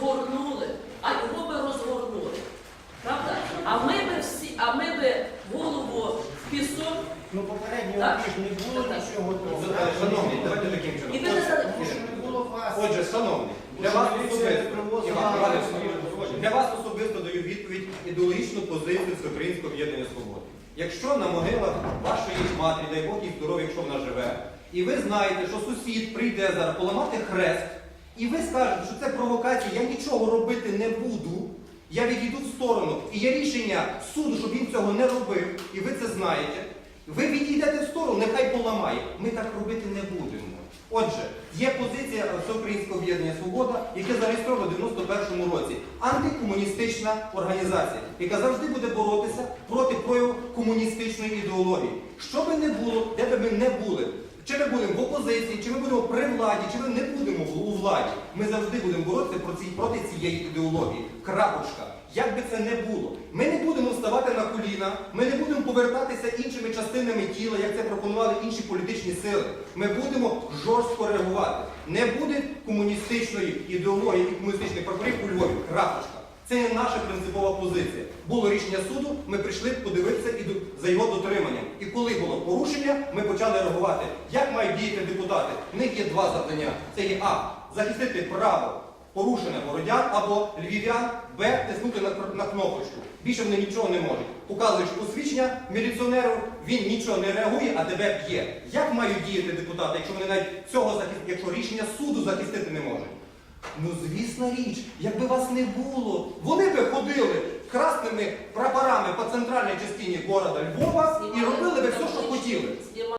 розгорнули, а його би розгорнули. Правда? А ми би всі, а ми би голову в пісок Ну попереднього Так. ж не було Так. нічого того. Шановні, давайте таким і чином. ви не знали. Тому що не було фаз. Отже, шановні, для вас особисто, Іван Іванович, для вас особисто даю відповідь ідеологічну позицію Всеукраїнського об'єднання свободи. Якщо на могилах вашої матері, дай Бог їй здоров'я, якщо вона живе, і ви знаєте, що сусід прийде зараз поламати хрест, і ви скажете, що це провокація, я нічого робити не буду. Я відійду в сторону, і є рішення суду, щоб він цього не робив, і ви це знаєте. Ви відійдете в сторону, нехай поламає. Ми так робити не будемо. Отже, є позиція Всеукраїнського об'єднання Свобода, яке зареєстровано в 91-му році. Антикомуністична організація, яка завжди буде боротися проти прояву комуністичної ідеології. Що би не було, де би ми не були, чи ми будемо в опозиції, чи ми будемо при владі, чи ми не будемо у владі, ми завжди будемо боротися проти, цієї ідеології. Крапочка. Як би це не було, ми не будемо вставати на коліна, ми не будемо повертатися іншими частинами тіла, як це пропонували інші політичні сили. Ми будемо жорстко реагувати. Не буде комуністичної ідеології і комуністичних прапорів у Львові. Крапочка. Це не наша принципова позиція. Було рішення суду, ми прийшли подивитися і за його дотриманням. І коли було порушення, ми почали реагувати. Як мають діяти депутати? В них є два завдання. Це є А. Захистити право порушене городян або львів'ян, Б. Тиснути на, на кнопочку. Більше вони нічого не можуть. Показуєш посвідчення міліціонеру, він нічого не реагує, а тебе б'є. Як мають діяти депутати, якщо вони навіть цього захистити, якщо рішення суду захистити не можуть? Ну, звісна річ, якби вас не було, вони би ходили красними прапорами по центральній частині города Львова і робили би все, що хотіли.